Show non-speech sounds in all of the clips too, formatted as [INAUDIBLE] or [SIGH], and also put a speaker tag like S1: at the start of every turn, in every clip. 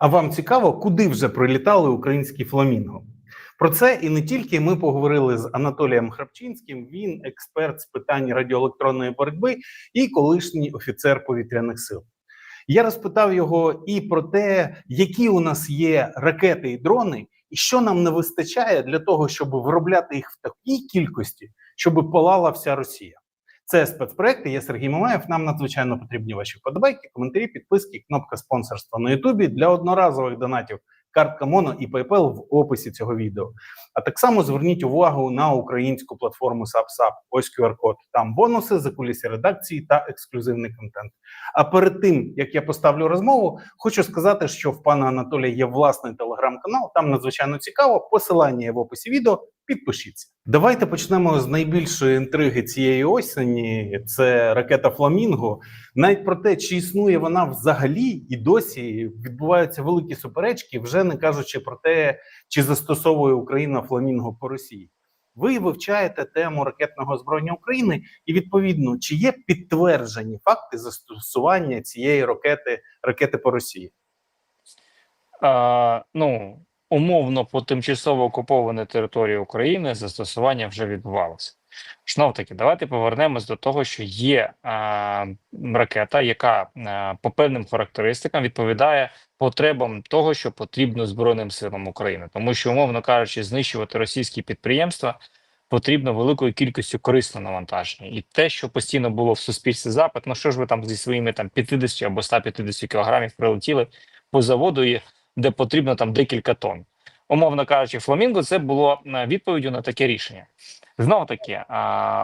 S1: А вам цікаво, куди вже прилітали українські фламінго? Про це і не тільки ми поговорили з Анатолієм Храпчинським. Він експерт з питань радіоелектронної боротьби і колишній офіцер повітряних сил. Я розпитав його і про те, які у нас є ракети і дрони, і що нам не вистачає для того, щоб виробляти їх в такій кількості, щоб палала вся Росія. Це спецпроект. Я Сергій Мамаєв. Нам надзвичайно потрібні ваші вподобайки, коментарі, підписки, кнопка спонсорства на Ютубі для одноразових донатів. Картка Моно і PayPal в описі цього відео. А так само зверніть увагу на українську платформу SubSub. Ось QR-код. Там бонуси, закулісі редакції та ексклюзивний контент. А перед тим як я поставлю розмову, хочу сказати, що в пана Анатолія є власний телеграм-канал. Там надзвичайно цікаво. Посилання є в описі відео. Підпишіться. Давайте почнемо з найбільшої інтриги цієї осені. Це ракета Фламінго. Навіть про те, чи існує вона взагалі, і досі відбуваються великі суперечки, вже не кажучи про те, чи застосовує Україна Фламінго по Росії. Ви вивчаєте тему ракетного озброєння України, і відповідно, чи є підтверджені факти застосування цієї ракети ракети по Росії?
S2: А, ну, умовно по тимчасово окупованій території України застосування вже відбувалося. Знов таки, давайте повернемось до того, що є а, ракета, яка а, по певним характеристикам відповідає потребам того, що потрібно Збройним силам України, тому що, умовно кажучи, знищувати російські підприємства потрібно великою кількістю корисного навантаження, і те, що постійно було в суспільстві запит, ну що ж ви там зі своїми там 50 або 150 кілограмів прилетіли по заводу, і де потрібно там декілька тонн. Умовно кажучи, фламінго це було е, відповіддю на таке рішення. Знову таки,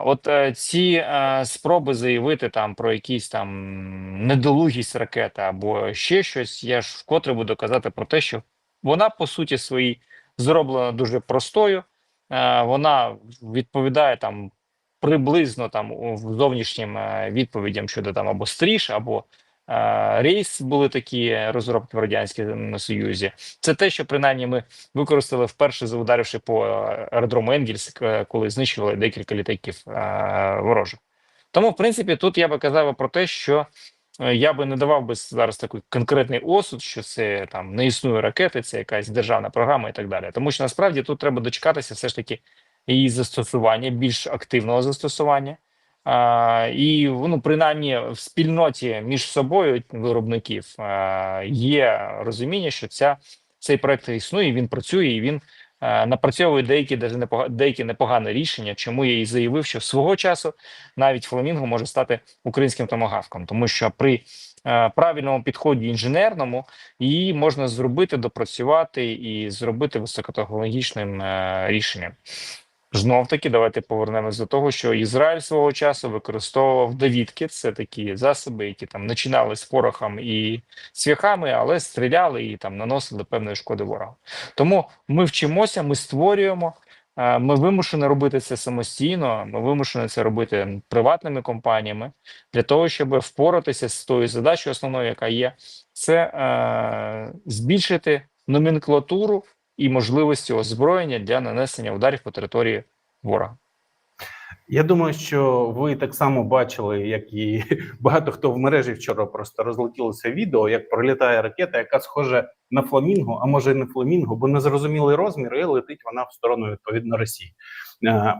S2: от е, ці е, спроби заявити там про якісь там недолугість ракети або ще щось, я ж вкотре буду казати про те, що вона по суті своїй зроблена дуже простою, вона відповідає там приблизно там зовнішнім відповідям щодо там або стріж, або рейс були такі розробки в радянському союзі. Це те, що принаймні ми використали вперше заударивши по е, аеродрому Енгельс, е, коли знищували декілька літаків е, ворожих. Тому, в принципі, тут я би казав про те, що я би не давав би зараз такий конкретний осуд, що це там не існує ракети, це якась державна програма і так далі. Тому що насправді тут треба дочекатися все ж таки її застосування, більш активного застосування. І ну, принаймні в спільноті між собою виробників є розуміння, що ця цей проект існує, він працює і він напрацьовує деякі деякі непогані рішення. Чому я і заявив, що свого часу навіть фламінго може стати українським томагавком, тому що при правильному підході інженерному її можна зробити, допрацювати і зробити високотехнологічним рішенням. Знов таки, давайте повернемось до того, що Ізраїль свого часу використовував давідки. Це такі засоби, які там починали з порохом і цвяхами, але стріляли і там наносили певної шкоди ворогу. Тому ми вчимося, ми створюємо. е, Ми вимушені робити це самостійно. Ми вимушені це робити приватними компаніями для того, щоб впоратися з тою задачею, основною, яка є, це е, збільшити номенклатуру і можливості озброєння для нанесення ударів по території ворога.
S1: Я думаю, що ви так само бачили, як і [LAUGHS] багато хто в мережі вчора просто розлетілося відео, як пролітає ракета, яка схожа на фламінго, а може і не фламінго, бо незрозумілий розмір, і летить вона в сторону відповідно Росії. Е,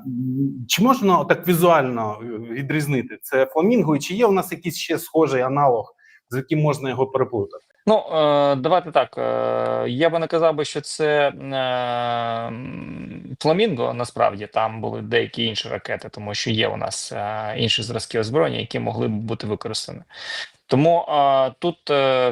S1: Чи можна так візуально відрізнити це фламінго, і чи є у нас якийсь ще схожий аналог, з яким можна його переплутати?
S2: Ну, е, давайте так. Е, я би не казав би, що це е, фламінго. Насправді там були деякі інші ракети, тому що є у нас інші зразки озброєння, які могли б бути використані. Тому тут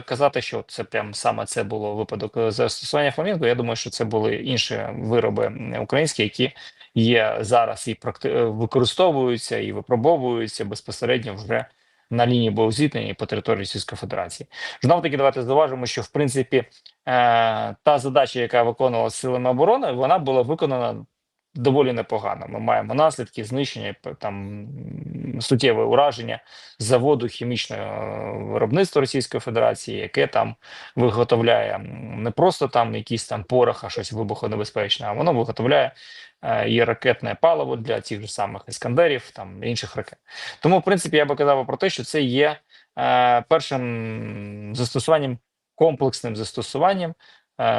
S2: казати, що це прям саме це було випадок застосування фламінго. Я думаю, що це були інші вироби українські, які є зараз і практи... використовуються і випробовуються безпосередньо вже на лінії боєзіткнення по території Російської Федерації. Знову таки, давайте зауважимо, що в принципі е, та задача, яка виконувалася силами оборони, вона була виконана доволі непогано. Ми маємо наслідки знищення там суттєве ураження заводу хімічного е, виробництва Російської Федерації, яке там виготовляє не просто там якісь там порох, а щось вибухонебезпечне, а воно виготовляє е, і ракетне паливо для тих же самих іскандерів, там інших ракет. Тому, в принципі, я би казав про те, що це є е, першим застосуванням комплексним застосуванням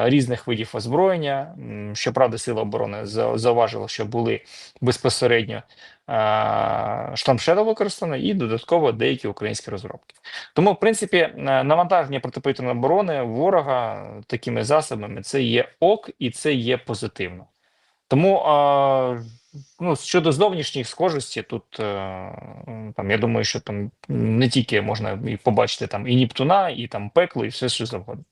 S2: різних видів озброєння. Щоправда, Сили оборони за- зауважили, що були безпосередньо е, штамшеда використано і додатково деякі українські розробки. Тому, в принципі, е, навантаження протиповітряної оборони ворога такими засобами це є ок і це є позитивно. Тому е, ну, щодо зовнішніх схожості, тут е, там я думаю, що там не тільки можна і побачити там і Нептуна, і там пекло, і все що завгодно.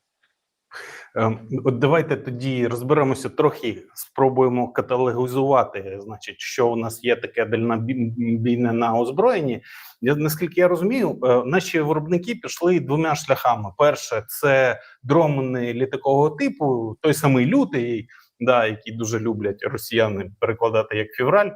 S1: Ем, От давайте тоді розберемося трохи, спробуємо каталогізувати, значить, що у нас є таке дальнобійне на озброєнні. Я, наскільки я розумію, е, наші виробники пішли двома шляхами: перше, це дрони літакового типу, той самий лютий, да, який дуже люблять росіяни перекладати як февраль,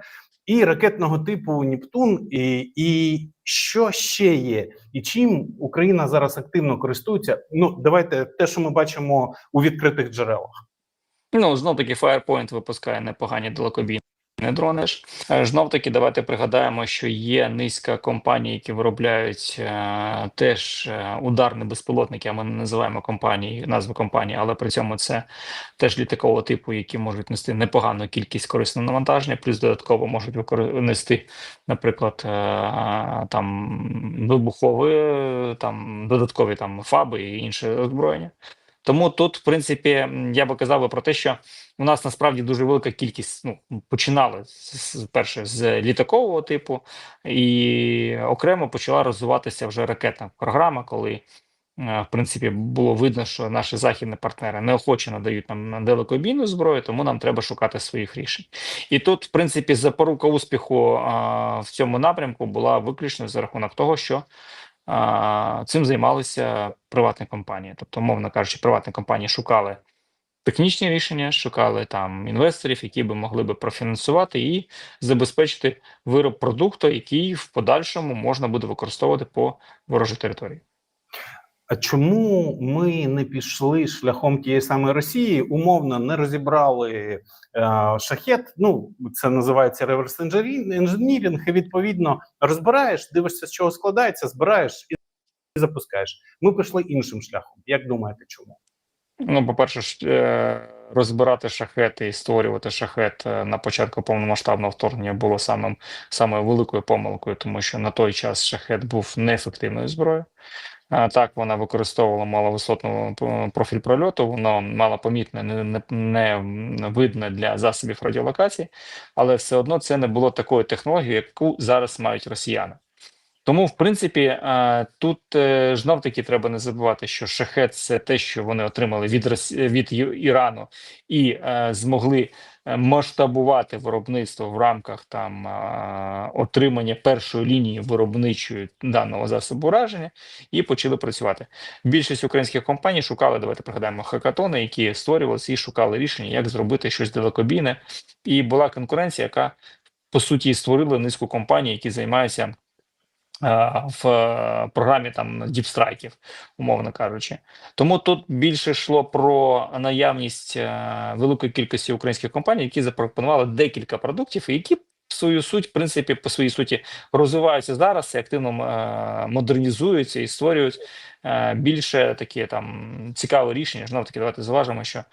S1: і ракетного типу Нептун. І, і що ще є, і чим Україна зараз активно користується? Ну давайте те, що ми бачимо у відкритих джерелах.
S2: Ну, знов таки Firepoint випускає непогані далекобійні дрони. ж. Е, Знов таки, давайте пригадаємо, що є низка компаній, які виробляють е, теж е, ударні безпілотники, а ми не називаємо компанії, назви компанії, але при цьому це теж літакового типу, які можуть нести непогану кількість корисного навантаження, плюс додатково можуть нести, наприклад, е, там вибухові, е, там додаткові там фаби і інше озброєння. Тому тут, в принципі, я би казав би про те, що у нас насправді дуже велика кількість. Ну починали з, перше з літакового типу, і окремо почала розвиватися вже ракетна програма, коли е, в принципі було видно, що наші західні партнери неохоче надають нам далекобійну зброю, тому нам треба шукати своїх рішень. І тут, в принципі, запорука успіху а, в цьому напрямку була виключно за рахунок того, що цим займалися приватні компанії. Тобто, мовно кажучи, приватні компанії шукали технічні рішення, шукали там інвесторів, які би могли би профінансувати і забезпечити вироб продукту, який в подальшому можна буде використовувати по ворожій території.
S1: А чому ми не пішли шляхом тієї самої Росії? Умовно не розібрали е, шахет. Ну це називається реверс інженірінг, і відповідно розбираєш, дивишся, з чого складається, збираєш і запускаєш. Ми пішли іншим шляхом. Як думаєте, чому?
S2: Ну, по-перше, е, розбирати шахети і створювати шахет е, на початку повномасштабного вторгнення було самим самою великою помилкою, тому що на той час шахет був неефективною зброєю. Так, вона використовувала маловисотну профіль прольоту, воно малопомітне, не, не, видне для засобів радіолокації, але все одно це не було такою технологією, яку зараз мають росіяни. Тому, в принципі, е, тут е, знов таки треба не забувати, що шахет це те, що вони отримали від від Ірану, і е, змогли е, масштабувати виробництво в рамках там отримання першої лінії виробничої даного засобу ураження, і почали працювати. Більшість українських компаній шукали, давайте пригадаємо хакатони, які створювалися і шукали рішення, як зробити щось далекобійне. І була конкуренція, яка по суті створила низку компаній, які займаються в е, програмі там діпстрайків, умовно кажучи. Тому тут більше йшло про наявність е, великої кількості українських компаній, які запропонували декілька продуктів, які свою суть, в принципі, по своїй суті розвиваються зараз і активно е, модернізуються і створюють е, більше такі там цікаві рішення. Знов таки, давайте зважимо, що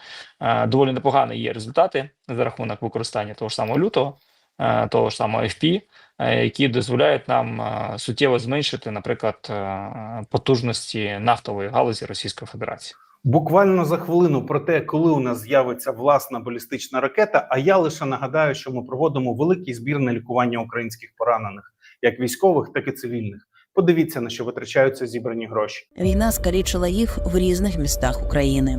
S2: е, доволі непогані є результати за рахунок використання того ж самого лютого, е, того ж самого FP, е, які дозволяють нам е, суттєво зменшити, наприклад, е, потужності нафтової галузі Російської Федерації.
S1: Буквально за хвилину про те, коли у нас з'явиться власна балістична ракета. А я лише нагадаю, що ми проводимо великий збір на лікування українських поранених, як військових, так і цивільних. Подивіться на що витрачаються зібрані гроші.
S3: Війна скалічила їх в різних містах України.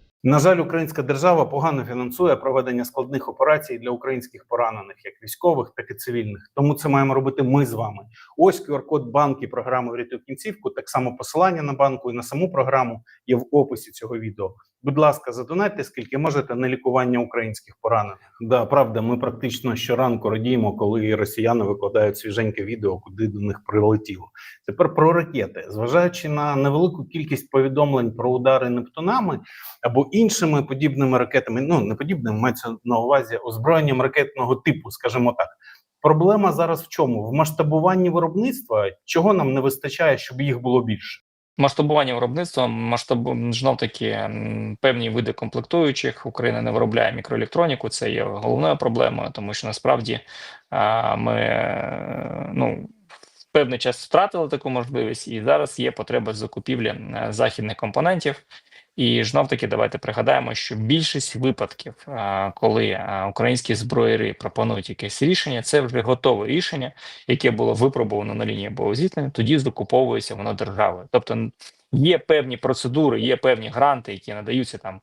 S1: На жаль, українська держава погано фінансує проведення складних операцій для українських поранених, як військових, так і цивільних. Тому це маємо робити ми з вами. Ось QR-код банки програми «Врятуй кінцівку. Так само посилання на банку і на саму програму є в описі цього відео. Будь ласка, задонайте скільки можете на лікування українських поранених. Да, правда, ми практично щоранку радіємо, коли росіяни викладають свіженьке відео, куди до них прилетіло. Тепер про ракети, зважаючи на невелику кількість повідомлень про удари нептунами або іншими подібними ракетами, ну не подібними, мається на увазі озброєнням ракетного типу, скажімо так. Проблема зараз в чому? В масштабуванні виробництва, чого нам не вистачає, щоб їх було більше.
S2: Масштабування виробництва, масштаб знов таки певні види комплектуючих. Україна не виробляє мікроелектроніку. Це є головною проблемою, тому що насправді ми ну. Певний час втратили таку можливість, і зараз є потреба закупівлі е, західних компонентів. І знов таки давайте пригадаємо, що більшість випадків, коли українські зброєри пропонують якесь рішення, це вже готове рішення, яке було випробовано на лінії боєзіткнення, тоді закуповується воно державою. Тобто є певні процедури, є певні гранти, які надаються там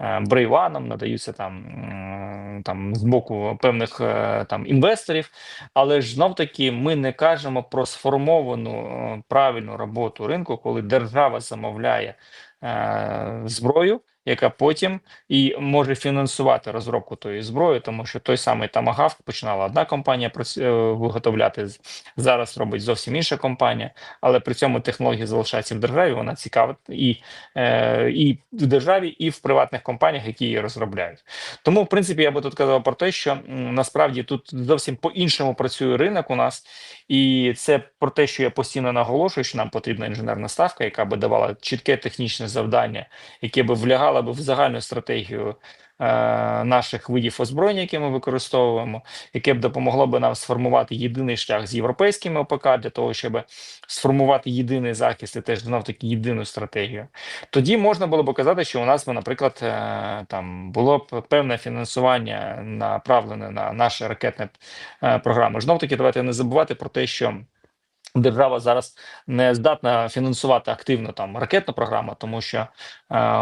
S2: е, брейванам, надаються там, там з боку певних е, там інвесторів, але ж знов таки ми не кажемо про сформовану е, правильну роботу ринку, коли держава замовляє зброю, яка потім і може фінансувати розробку тої зброї, тому що той самий Тамагавк починала одна компанія е, виготовляти зараз робить зовсім інша компанія, але при цьому технологія залишається в державі. Вона цікава і, е, і в державі, і в приватних компаніях, які її розробляють. Тому, в принципі, я би тут казав про те, що насправді тут зовсім по-іншому працює ринок у нас, і це про те, що я постійно наголошую, що нам потрібна інженерна ставка, яка би давала чітке технічне завдання, яке би влягало би в загальну стратегію. е, Наших видів озброєння, які ми використовуємо, яке б допомогло би нам сформувати єдиний шлях з європейськими ОПК для того, щоб сформувати єдиний захист і теж знов таки єдину стратегію. Тоді можна було б казати, що у нас би, наприклад, е, там було б певне фінансування направлене на наші ракетні е, програми. Знов таки, давайте не забувати про те, що. Держава зараз не здатна фінансувати активно там ракетну програму, тому що е,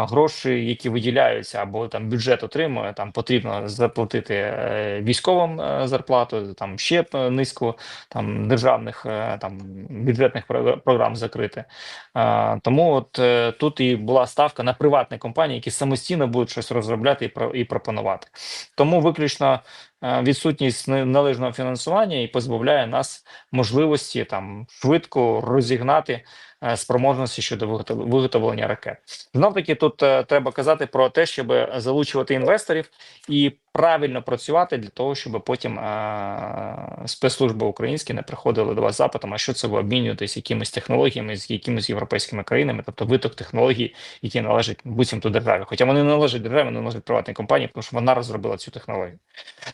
S2: гроші, які виділяються, або там бюджет отримує, там потрібно заплатити е, військовим е, зарплату, там ще е, низку там державних е, там бюджетних програм закрити. Е, тому от е, тут і була ставка на приватні компанії, які самостійно будуть щось розробляти і про і пропонувати. Тому виключно відсутність не- належного фінансування і позбавляє нас можливості там швидко розігнати е, спроможності щодо виготовлення ракет. Знов таки тут е, треба казати про те, щоб залучувати інвесторів і правильно працювати для того, щоб потім е, спецслужби українські не приходили до вас запитом, а що це ви обмінюєтесь якимись технологіями з якимись європейськими країнами, тобто виток технологій, які належать буцімто державі. Хоча вони не належать державі, вони належать приватній компанії, тому що вона розробила цю технологію.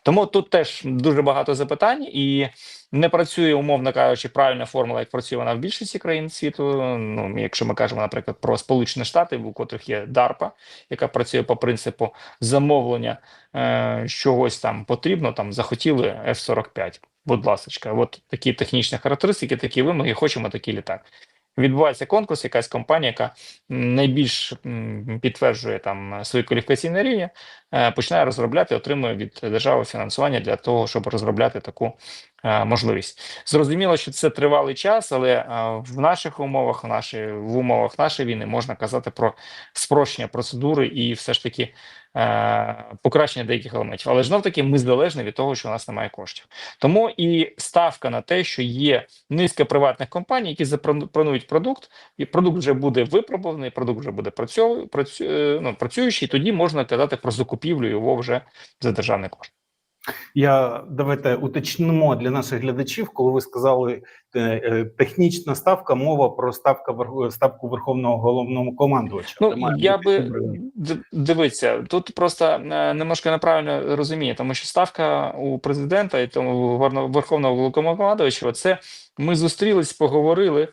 S2: Тому тут теж дуже багато запитань і не працює, умовно кажучи, правильна формула, як працює вона в більшості країн світу. Ну, якщо ми кажемо, наприклад, про Сполучені Штати, у котрих є DARPA, яка працює по принципу замовлення е, чогось там потрібно, там захотіли F-45. Будь ласка, от такі технічні характеристики, такі вимоги, хочемо такий літак. Відбувається конкурс, якась компанія, яка найбільш підтверджує там свої кваліфікаційні рівні, е, починає розробляти, отримує від держави фінансування для того, щоб розробляти таку е, можливість. Зрозуміло, що це тривалий час, але е, в наших умовах, в, нашій, в умовах нашої війни можна казати про спрощення процедури і все ж таки покращення деяких елементів. Але знов таки ми залежні від того, що у нас немає коштів. Тому і ставка на те, що є низка приватних компаній, які запропонують продукт, і продукт вже буде випробуваний, продукт вже буде працю, працю, е, ну, працюючий, тоді можна казати про закупівлю його вже за державний кошт.
S1: Я давайте уточнимо для наших глядачів, коли ви сказали е, е, технічна ставка, мова про ставка ставку верховного головного командувача.
S2: Ну я би дивіться, тут просто е, немножко неправильно розуміє, тому що ставка у президента і тому верховного головнокомандувача, це ми зустрілись, поговорили,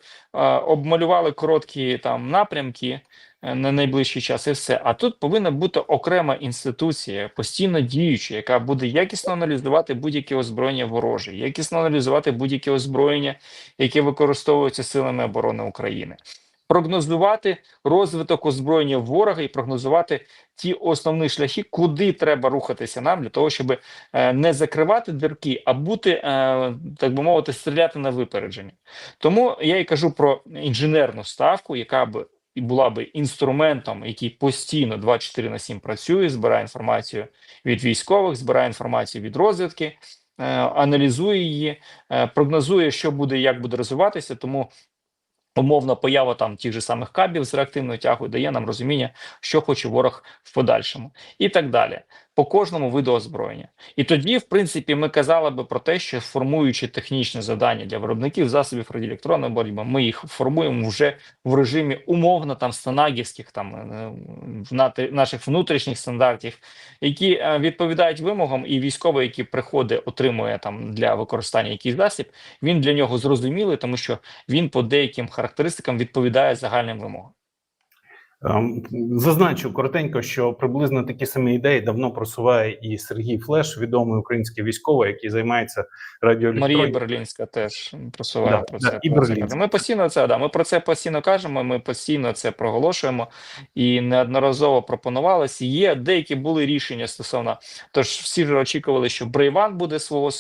S2: обмалювали короткі там напрямки на найближчий час, і все. А тут повинна бути окрема інституція, постійно діюча, яка буде якісно аналізувати будь-яке озброєння вороже, якісно аналізувати будь-яке озброєння, яке використовується силами оборони України. Прогнозувати розвиток озброєння ворога і прогнозувати ті основні шляхи, куди треба рухатися нам для того, щоб е, не закривати дірки, а бути, е, так би мовити, стріляти на випередження. Тому я і кажу про інженерну ставку, яка б і була би інструментом, який постійно 24 на 7 працює, збирає інформацію від військових, збирає інформацію від розвідки, е, аналізує її, е, прогнозує, що буде, як буде розвиватися. Тому умовна поява там тих же самих кабів з реактивною тягою дає нам розуміння, що хоче ворог в подальшому, і так далі. По кожному виду озброєння. І тоді, в принципі, ми казали би про те, що формуючи технічне завдання для виробників засобів радіоелектронної боротьби, ми їх формуємо вже в режимі умовно там станагівських там е, в наших внутрішніх стандартів, які е, відповідають вимогам, і військовий, який приходить, отримує там для використання якийсь засіб, він для нього зрозумілий, тому що він по деяким характеристикам відповідає загальним вимогам.
S1: Ем, Зазначу коротенько, що приблизно такі самі ідеї давно просуває і Сергій Флеш, відомий український військовий, який займається
S2: Марія. Берлінська теж просуває
S1: Да,
S2: про
S1: да,
S2: це.
S1: і
S2: про це Ми постійно це да. Ми про це постійно кажемо. Ми постійно це проголошуємо і неодноразово пропонувалися. Є деякі були рішення стосовно. Тож всі ж очікували, що Брейван буде свого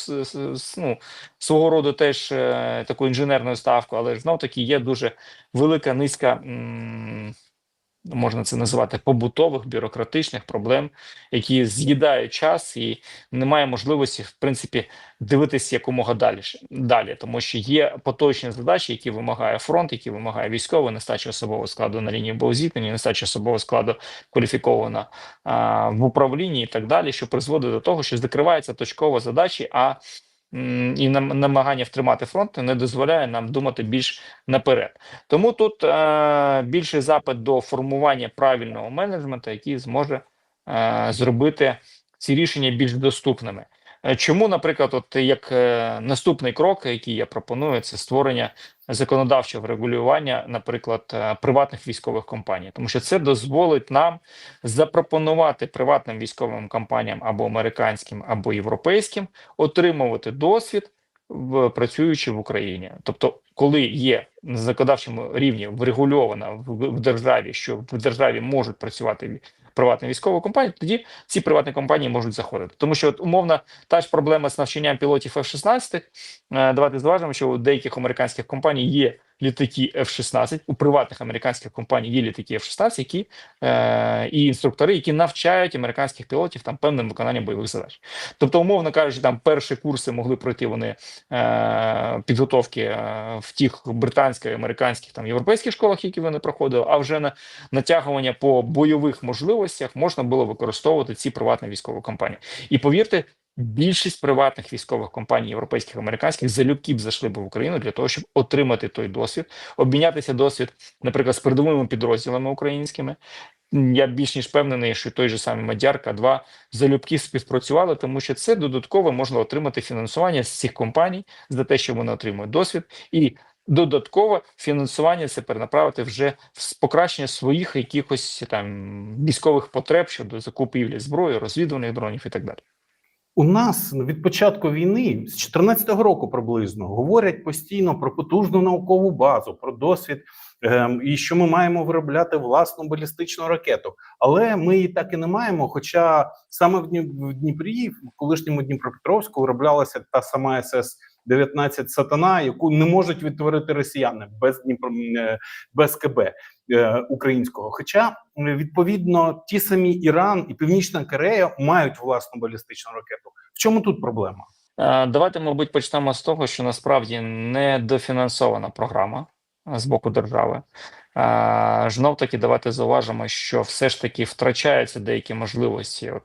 S2: ну, свого роду теж е, таку інженерну ставку, але ж знов таки є дуже велика низка. м, Можна це називати побутових бюрократичних проблем, які з'їдають час, і немає можливості, в принципі, дивитися якомога далі, далі, тому що є поточні задачі, які вимагає фронт, які вимагає військовий, нестача особового складу на лінії боєзіткнення, нестача особового складу кваліфікована а, в управлінні і так далі, що призводить до того, що закриваються точково задачі, а і нам- намагання втримати фронт не дозволяє нам думати більш наперед. Тому тут е, більший запит до формування правильного менеджменту, який зможе е, зробити ці рішення більш доступними. Е, Чому, наприклад, от як е, наступний крок, який я пропоную, це створення законодавчого регулювання, наприклад, е, приватних військових компаній, тому що це дозволить нам запропонувати приватним військовим компаніям або американським, або європейським отримувати досвід працюючи в Україні. Тобто, коли є на законодавчому рівні врегульовано в державі, що в державі можуть працювати ві- приватні компанію, тоді ці приватні компанії можуть заходити. Тому що от, умовно та ж проблема з навчанням пілотів F-16. Е, давайте зважимо, що у деяких американських компаній є літаки F-16, у приватних американських компаній є літаки F-16, які е, і інструктори, які навчають американських пілотів там певним виконанням бойових задач. Тобто, умовно кажучи, там перші курси могли пройти вони е, підготовки е, в тих британських, американських там європейських школах, які вони проходили, а вже на натягування по бойових можливостях можна було використовувати ці приватні військові компанії. І повірте. Більшість приватних військових компаній, європейських американських, залюбки б зайшли б в Україну для того, щоб отримати той досвід, обмінятися досвід, наприклад, з передовими підрозділами українськими. Я більш ніж впевнений, що той же самий Мадяр К2 залюбки співпрацювали, тому що це додатково можна отримати фінансування з цих компаній за те, що вони отримують досвід, і додатково фінансування це перенаправити вже в покращення своїх якихось там військових потреб щодо закупівлі зброї, розвідувальних дронів і так далі.
S1: У нас від початку війни з 2014 року приблизно говорять постійно про потужну наукову базу, про досвід, ем, і що ми маємо виробляти власну балістичну ракету. Але ми її так і не маємо. Хоча саме в Дніпрі, в колишньому Дніпропетровську, вироблялася та сама СС. 19 сатана, яку не можуть відтворити росіяни без е, без КБ е, українського. Хоча відповідно ті самі Іран і Північна Корея мають власну балістичну ракету. В чому тут проблема?
S2: Е, Давайте, мабуть, почнемо з того, що насправді недофінансована програма з боку держави. Знов таки, давайте зауважимо, що все ж таки втрачаються деякі можливості. От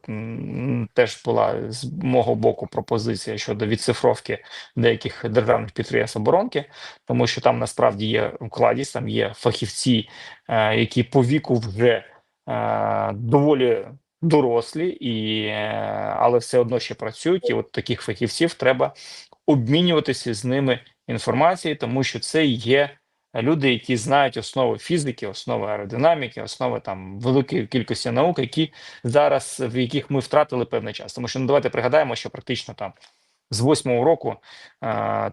S2: теж була з мого боку пропозиція щодо відцифровки деяких державних підприємств оборонки, тому що там насправді є вкладість, там є фахівці, е, які по віку вже е, доволі дорослі, і, е, але все одно ще працюють. І от таких фахівців треба обмінюватися з ними інформацією, тому що це є люди, які знають основи фізики, основи аеродинаміки, основи там великої кількості наук, які зараз в яких ми втратили певний час. Тому що ну давайте пригадаємо, що практично там. З восьмого року,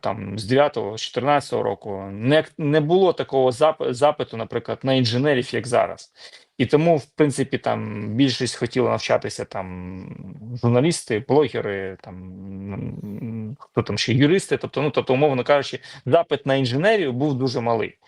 S2: там з 9-го, з 14-го року не, не було такого запиту, наприклад, на інженерів, як зараз. І тому, в принципі, там більшість хотіла навчатися там журналісти, блогери, там хто там ще юристи. Тобто, ну тобто, умовно кажучи, запит на інженерію був дуже малий.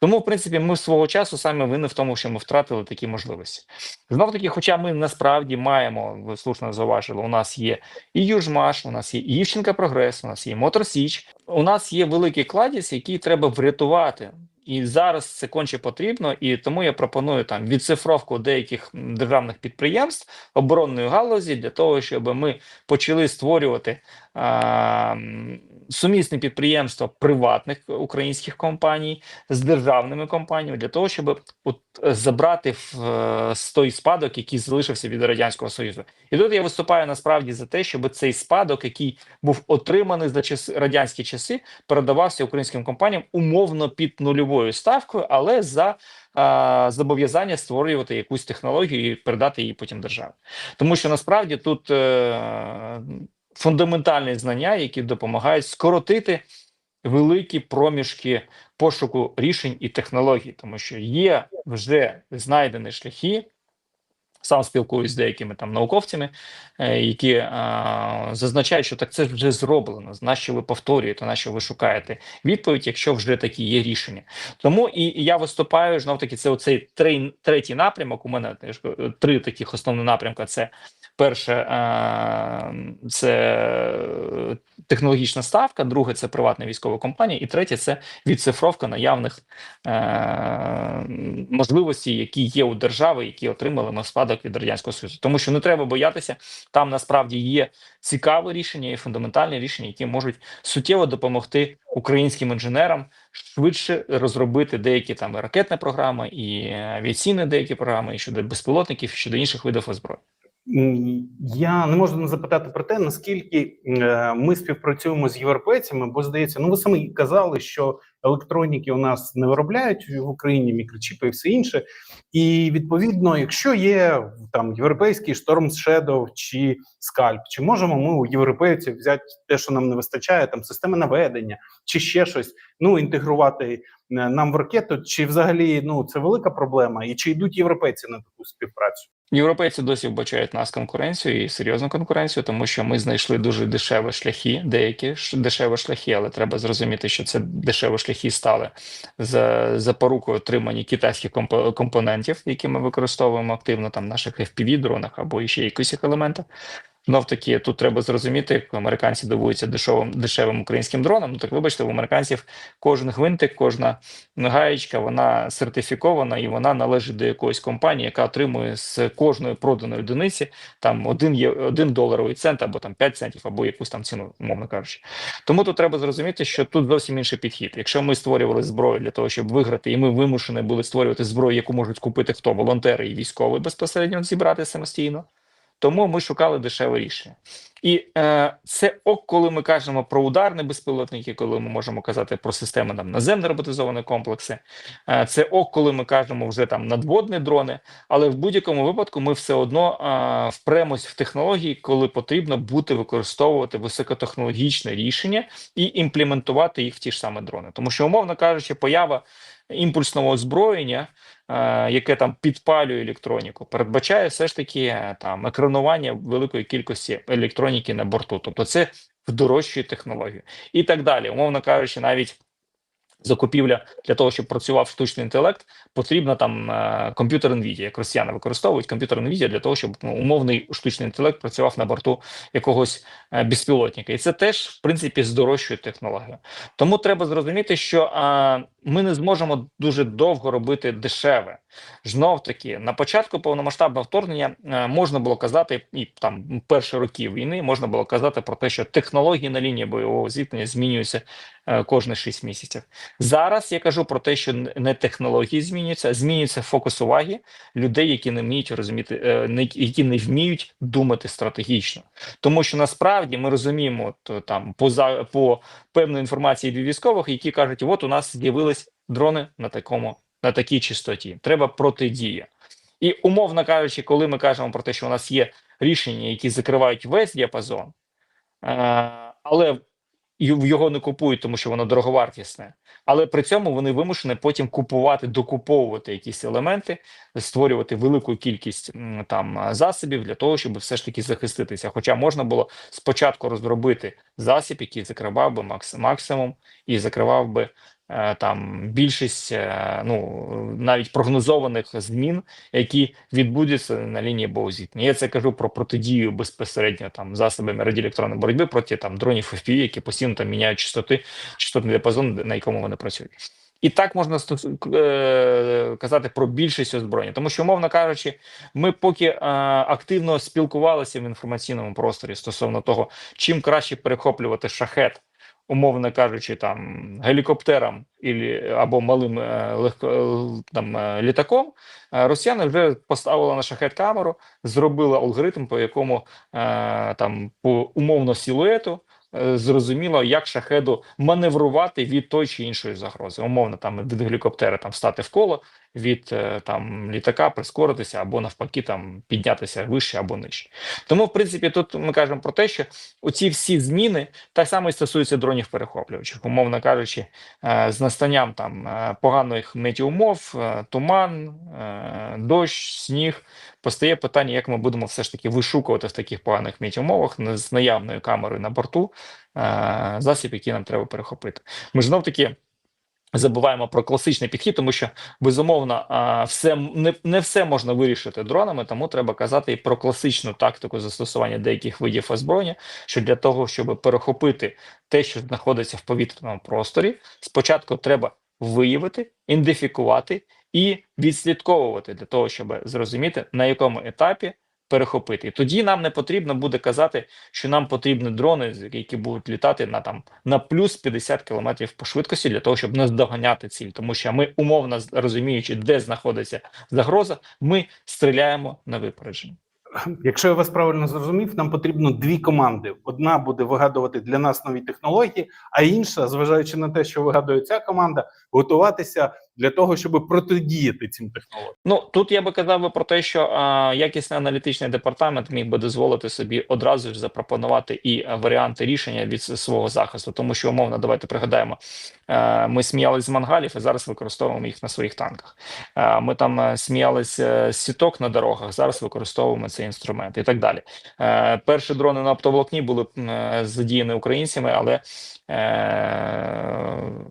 S2: Тому, в принципі, ми свого часу саме винні в тому, що ми втратили такі можливості. Знов таки, хоча ми насправді маємо, ви слушно зауважили, у нас є і Южмаш, у нас є і Ющенка Прогрес, у нас є Мотор Січ. У нас є великий кладість, який треба врятувати. І зараз це конче потрібно, і тому я пропоную там відцифровку деяких державних підприємств оборонної галузі для того, щоб ми почали створювати м, сумісні підприємства приватних українських компаній з державними компаніями для того, щоб от е, забрати в е, з той спадок, який залишився від радянського союзу. І тут я виступаю насправді за те, щоб цей спадок, який був отриманий за час радянські часи, передавався українським компаніям умовно під нульовою ставкою, але за а, зобов'язання створювати якусь технологію і передати її потім державі. Тому що насправді тут е, фундаментальні знання, які допомагають скоротити великі проміжки пошуку рішень і технологій, тому що є вже знайдені шляхи. Сам спілкуюсь з деякими там науковцями, е, які е, зазначають, що так це вже зроблено. Нащо ви повторюєте, нащо ви шукаєте відповідь, якщо вже такі є рішення. Тому і, я виступаю знов таки. Це оцей три, третій напрямок. У мене три таких основні напрямка. Це перше, е, це технологічна ставка, друге це приватна військова компанія, і третє це відцифровка наявних можливостей, які є у держави, які отримали ми в спадок від радянського союзу. Тому що не треба боятися, там насправді є цікаві рішення і фундаментальні рішення, які можуть суттєво допомогти українським інженерам швидше розробити деякі там ракетні програми, і авіаційні деякі програми, і щодо безпілотників, і щодо інших видів озброєнь.
S1: Я не можу не запитати про те, наскільки е, ми співпрацюємо з європейцями, бо здається, ну ви самі казали, що електроніки у нас не виробляють в Україні мікрочіпи і все інше. І відповідно, якщо є там європейський Storm Shadow чи Scalp, чи можемо ми у європейців взяти те, що нам не вистачає, там системи наведення чи ще щось, ну інтегрувати е, нам в ракету, чи взагалі ну це велика проблема, і чи йдуть європейці на таку співпрацю?
S2: Європейці досі вбачають нас конкуренцію і серйозну конкуренцію, тому що ми знайшли дуже дешеві шляхи, деякі дешеві шляхи, але треба зрозуміти, що це дешеві шляхи стали за запорукою отримання китайських компо- компонентів, які ми використовуємо активно там наших fpv дронах або ще якихось елементах. Знов таки, тут треба зрозуміти, як американці дивуються дешевим дешевим українським дронам. Ну так вибачте, у американців кожен гвинтик, кожна гаєчка, вона сертифікована і вона належить до якоїсь компанії, яка отримує з кожної проданої одиниці там один є один доларовий цент, або там 5 центів, або якусь там ціну, умовно кажучи. Тому тут треба зрозуміти, що тут зовсім інший підхід. Якщо ми створювали зброю для того, щоб виграти, і ми вимушені були створювати зброю, яку можуть купити хто волонтери і військові безпосередньо зібрати самостійно. Тому ми шукали дешеве рішення. І е, це ок, коли ми кажемо про ударні безпілотники, коли ми можемо казати про системи там наземно роботизовані комплекси. Е, це ок, коли ми кажемо вже там надводні дрони. Але в будь-якому випадку ми все одно е, впремось в технології, коли потрібно бути використовувати високотехнологічне рішення і імплементувати їх в ті ж саме дрони. Тому що, умовно кажучи, поява імпульсного озброєння, е, яке там підпалює електроніку, передбачає все ж таки е, там екранування великої кількості електроніки на борту. Тобто це вдорожчує технологію і так далі. Умовно кажучи, навіть закупівля для того, щоб працював штучний інтелект, потрібна там е, комп'ютер NVIDIA, як росіяни використовують комп'ютер NVIDIA для того, щоб ну, умовний штучний інтелект працював на борту якогось е, безпілотника. І це теж, в принципі, здорожчує технологію. Тому треба зрозуміти, що е, ми не зможемо дуже довго робити дешеве. Знов таки, на початку повномасштабного вторгнення е, можна було казати, і там перші роки війни можна було казати про те, що технології на лінії бойового зіткнення змінюються кожні 6 місяців. Зараз я кажу про те, що не технології змінюються, змінюється фокус уваги людей, які не вміють розуміти, е, які не вміють думати стратегічно. Тому що насправді ми розуміємо от, там поза по певної інформації від військових, які кажуть, от у нас з'явились дрони на такому на такій частоті. Треба протидія. І умовно кажучи, коли ми кажемо про те, що у нас є рішення, які закривають весь діапазон, е, але його не купують, тому що воно дороговартісне. Але при цьому вони вимушені потім купувати, докуповувати якісь елементи, створювати велику кількість там засобів для того, щоб все ж таки захиститися. Хоча можна було спочатку розробити засіб, який закривав би максимум і закривав би там більшість е, ну навіть прогнозованих змін, які відбудуться на лінії боузітні. Я це кажу про протидію безпосередньо там засобами радіоелектронної боротьби проти там дронів FPV, які постійно там міняють частоти, частотний діапазон, на якому вони працюють. І так можна е, казати про більшість озброєння, тому що, умовно кажучи, ми поки е, активно спілкувалися в інформаційному просторі стосовно того, чим краще перехоплювати шахет, умовно кажучи, там гелікоптером або малим е, легко е, там е, літаком. Росіяни вже поставили на шахет камеру, зробили алгоритм, по якому там по умовно силуету зрозуміло, як шахеду маневрувати від той чи іншої загрози. Умовно, там від гелікоптера там стати в коло, від е, там літака прискоритися або навпаки там піднятися вище або нижче. Тому, в принципі, тут ми кажемо про те, що оці всі зміни так само і стосуються дронів перехоплювачів, умовно кажучи, е, з настанням там е, поганих метеоумов, е, туман, е, дощ, сніг. Постає питання, як ми будемо все ж таки вишукувати в таких поганих метеоумовах на- з наявною камерою на борту е, засіб, який нам треба перехопити. Ми знов таки забуваємо про класичний підхід, тому що безумовно все не, не все можна вирішити дронами, тому треба казати і про класичну тактику застосування деяких видів озброєння, що для того, щоб перехопити те, що знаходиться в повітряному просторі, спочатку треба виявити, ідентифікувати і відслідковувати для того, щоб зрозуміти на якому етапі. Перехопити, і тоді нам не потрібно буде казати, що нам потрібні дрони, які будуть літати на там на плюс 50 км по швидкості для того, щоб наздоганяти ціль. Тому що ми умовно розуміючи, де знаходиться загроза, ми стріляємо на випередження.
S1: Якщо я вас правильно зрозумів, нам потрібно дві команди. Одна буде вигадувати для нас нові технології, а інша, зважаючи на те, що вигадує ця команда, готуватися для того, щоб протидіяти цим технологіям.
S2: Ну тут я би казав би про те, що а, якісний аналітичний департамент міг би дозволити собі одразу ж запропонувати і варіанти рішення від свого захисту, тому що умовно, давайте пригадаємо, е, ми сміялись з мангалів і зараз використовуємо їх на своїх танках. Е, Ми там е, сміялися з сіток на дорогах, зараз використовуємо цей інструмент і так далі. Перші дрони на оптоволокні були задіяні українцями, але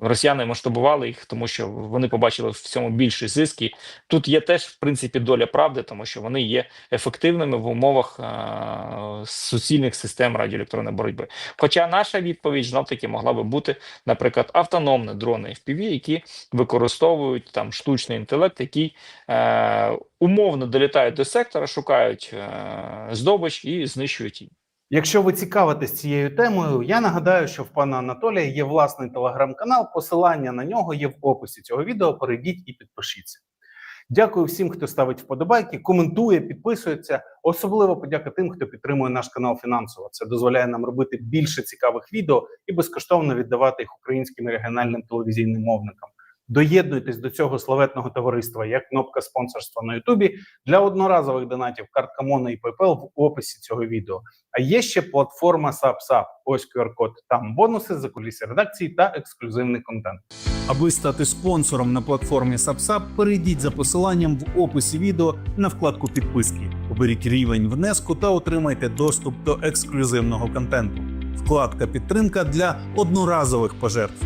S2: росіяни масштабували їх, тому що вони побачили в цьому більший зиск. І тут є теж в принципі доля правди, тому що вони є ефективними в умовах е, суцільних систем радіоелектронної боротьби. Хоча наша відповідь знов таки могла би бути, наприклад, автономні дрони FPV, які використовують там штучний інтелект, який е, умовно долітають до сектора, шукають е, здобич і знищують її.
S1: Якщо ви цікавитесь цією темою, я нагадаю, що в пана Анатолія є власний телеграм-канал. Посилання на нього є в описі цього відео. Перейдіть і підпишіться. Дякую всім, хто ставить вподобайки, коментує, підписується. Особливо подяка тим, хто підтримує наш канал фінансово. Це дозволяє нам робити більше цікавих відео і безкоштовно віддавати їх українським регіональним телевізійним мовникам. Доєднуйтесь до цього славетного товариства. Є кнопка спонсорства на Ютубі для одноразових донатів. Картка Моно і PayPal в описі цього відео. А є ще платформа SapSap. Ось QR-код. Там бонуси, закулісся редакції та ексклюзивний контент.
S4: Аби стати спонсором на платформі SubSub, перейдіть за посиланням в описі відео на вкладку підписки. Оберіть рівень внеску та отримайте доступ до ексклюзивного контенту. Вкладка підтримка для одноразових пожертв.